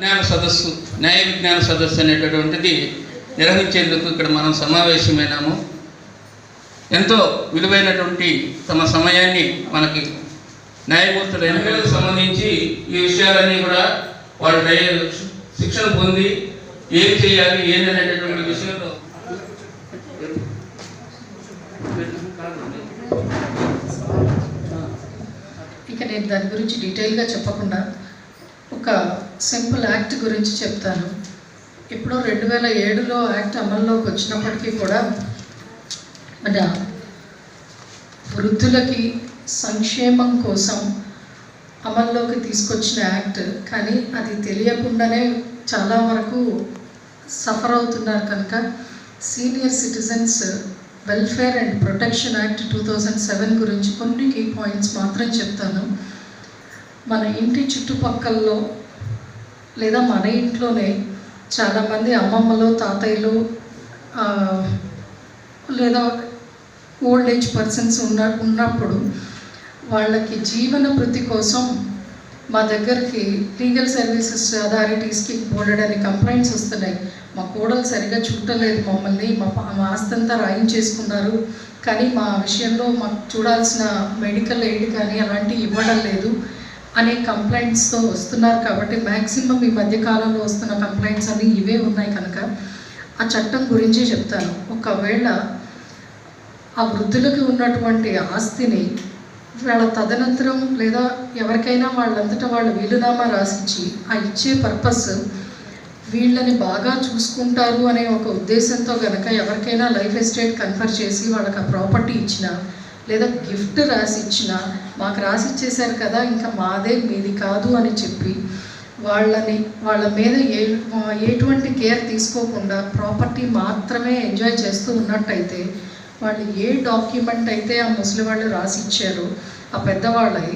విజ్ఞాన సదస్సు న్యాయ విజ్ఞాన సదస్సు అనేటటువంటిది నిర్వహించేందుకు ఇక్కడ మనం సమావేశమైనాము. ఎంతో విలువైనటువంటి తమ సమయాన్ని మనకి న్యాయమూర్తుల ఎన్నికలకు సంబంధించి ఈ విషయాలన్నీ కూడా వాళ్ళు డై- శిక్షణ పొంది ఏం చేయాలి ఏందనేటటువంటి విషయంలో ఇక నేను దాని గురించి డీటెయిల్గా చెప్పకుండా ఒక సింపుల్ యాక్ట్ గురించి చెప్తాను. ఇప్పుడు రెండు వేల ఏడులో యాక్ట్ అమల్లోకి వచ్చినప్పటికీ కూడా మన వృద్ధులకి సంక్షేమం కోసం అమల్లోకి తీసుకొచ్చిన యాక్ట్. కానీ అది తెలియకుండానే చాలా వరకు సఫర్ అవుతున్నారు కనుక senior citizens welfare and protection act two thousand seven గురించి కొన్ని కీ పాయింట్స్ మాత్రం చెప్తాను. మన ఇంటి చుట్టుపక్కల్లో లేదా మన ఇంట్లోనే చాలామంది అమ్మమ్మలు తాతయ్యలు లేదా ఓల్డ్ ఏజ్ పర్సన్స్ ఉన్న ఉన్నప్పుడు వాళ్ళకి జీవన వృత్తి కోసం మా దగ్గరికి లీగల్ సర్వీసెస్ అథారిటీస్కి బోర్డని కంప్లైంట్స్ వస్తున్నాయి. మా కోడలు సరిగా చూడలేదు మమ్మల్ని మా పా- మా ఆస్తంతా రాయించేసుకున్నారు. కానీ మా విషయంలో మాకు చూడాల్సిన మెడికల్ ఎయిడ్ కానీ అలాంటివి ఇవ్వడం లేదు. అనే కంప్లైంట్స్తో వస్తున్నారు కాబట్టి మ్యాక్సిమం ఈ మధ్యకాలంలో వస్తున్న కంప్లైంట్స్ అన్నీ ఇవే ఉన్నాయి కనుక ఆ చట్టం గురించి చెప్తాను. ఒకవేళ ఆ వృద్ధులకు ఉన్నటువంటి ఆస్తిని వాళ్ళ తదనంతరం లేదా ఎవరికైనా వాళ్ళంతటా వాళ్ళు వీలునామా రాసిచ్చి ఆ ఇచ్చే పర్పస్ వీళ్ళని బాగా చూసుకుంటారు అనే ఒక ఉద్దేశంతో కనుక ఎవరికైనా లైఫ్ ఎస్టేట్ కన్ఫర్ చేసి వాళ్ళకి ఆ ప్రాపర్టీ ఇచ్చిన లేదా గిఫ్ట్ రాసిచ్చిన మాకు రాసి ఇచ్చేశారు కదా ఇంకా మాదే మీది కాదు అని చెప్పి వాళ్ళని వాళ్ళ మీద ఏ ఎటువంటి కేర్ తీసుకోకుండా ప్రాపర్టీ మాత్రమే ఎంజాయ్ చేస్తూ ఉన్నట్టయితే వాళ్ళు ఏ డాక్యుమెంట్ అయితే ఆ ముసలి వాళ్ళు రాసి ఇచ్చారో ఆ పెద్దవాళ్ళై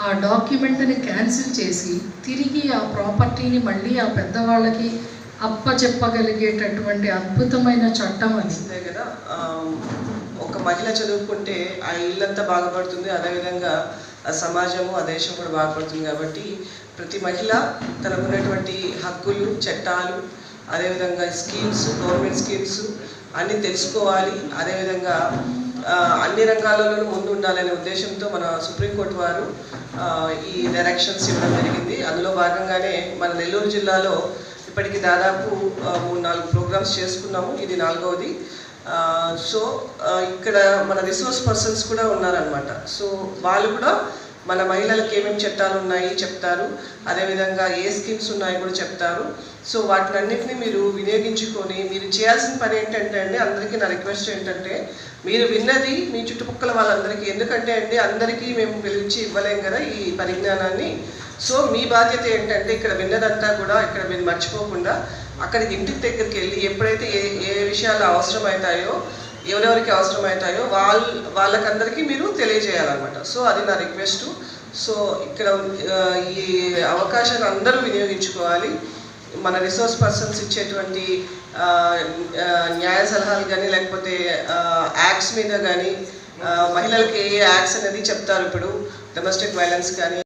ఆ డాక్యుమెంట్ని క్యాన్సిల్ చేసి తిరిగి ఆ ప్రాపర్టీని మళ్ళీ ఆ పెద్దవాళ్ళకి అప్పచెప్పగలిగేటటువంటి అద్భుతమైన చట్టం అది. కదా మహిళ చదువుకుంటే ఆ ఇల్లంతా బాగుపడుతుంది అదేవిధంగా ఆ సమాజము ఆ దేశం కూడా బాగుపడుతుంది కాబట్టి ప్రతి మహిళ తనకున్నటువంటి హక్కులు చట్టాలు అదేవిధంగా స్కీమ్స్ గవర్నమెంట్ స్కీమ్స్ అన్నీ తెలుసుకోవాలి. అదేవిధంగా అన్ని రంగాల్లోనూ ముందు ఉండాలనే ఉద్దేశంతో మన సుప్రీంకోర్టు వారు ఈ డైరెక్షన్స్ ఇవ్వడం జరిగింది. అందులో భాగంగానే మన నెల్లూరు జిల్లాలో ఇప్పటికి దాదాపు మూడు నాలుగు ప్రోగ్రామ్స్ చేసుకున్నాము. ఇది నాలుగవది. సో ఇక్కడ మన రిసోర్స్ పర్సన్స్ కూడా ఉన్నారనమాట సో వాళ్ళు కూడా మన మహిళలకు ఏమేమి చట్టాలు ఉన్నాయి చెప్తారు. అదేవిధంగా ఏ స్కీమ్స్ ఉన్నాయో కూడా చెప్తారు. సో వాటిని అన్నింటినీ మీరు వినియోగించుకొని మీరు చేయాల్సిన పని ఏంటంటే అండి అందరికీ నా రిక్వెస్ట్ ఏంటంటే మీరు విన్నది మీ చుట్టుపక్కల వాళ్ళందరికీ. ఎందుకంటే అండి అందరికీ మేము పిలిచి ఇవ్వలేం కదా ఈ పరిజ్ఞానాన్ని. సో మీ బాధ్యత ఏంటంటే ఇక్కడ విన్నదంతా కూడా ఇక్కడ మీరు మర్చిపోకుండా అక్కడికి ఇంటికి దగ్గరికి వెళ్ళి ఎప్పుడైతే ఏ ఏ విషయాలు అవసరమవుతాయో ఎవరెవరికి అవసరమవుతాయో వాళ్ళ వాళ్ళకందరికీ మీరు తెలియజేయాలన్నమాట. సో అది నా రిక్వెస్ట్. సో ఇక్కడ ఈ అవకాశాన్ని అందరూ వినియోగించుకోవాలి. మన రిసోర్స్ పర్సన్స్ ఇచ్చేటువంటి న్యాయ సలహాలు కానీ లేకపోతే యాక్ట్స్ మీద కానీ మహిళలకి ఏ యాక్ట్స్ అనేది చెప్తారు ఇప్పుడు డొమెస్టిక్ వైలెన్స్ కానీ.